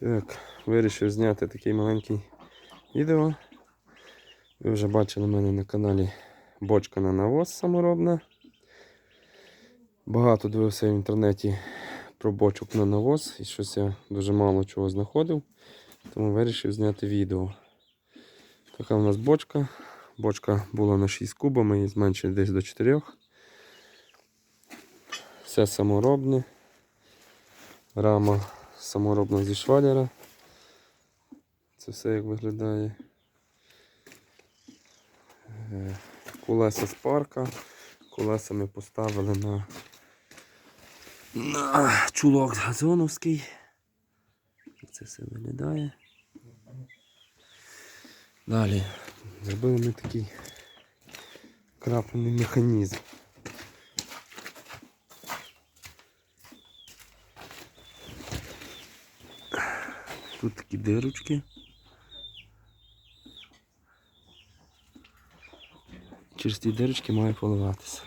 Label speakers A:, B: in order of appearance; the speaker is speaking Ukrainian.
A: Так, вирішив зняти такий маленький відео. Ви вже бачили в мене на каналі бочка на навоз саморобна. Багато дивився в інтернеті про бочок на навоз і щось я дуже мало чого знаходив, тому вирішив зняти відео. Така у нас бочка. Бочка була на 6 кубів, ми її зменшили десь до 4. Все саморобне. Рама саморобна зі швалера. Це все як виглядає. Е, Колеса з парка. Колеса ми поставили на, на чулок газоновський. Це все виглядає. Далі зробили ми такий краплений механізм. Тут такі дирочки. Через ті дирочки має поливатися.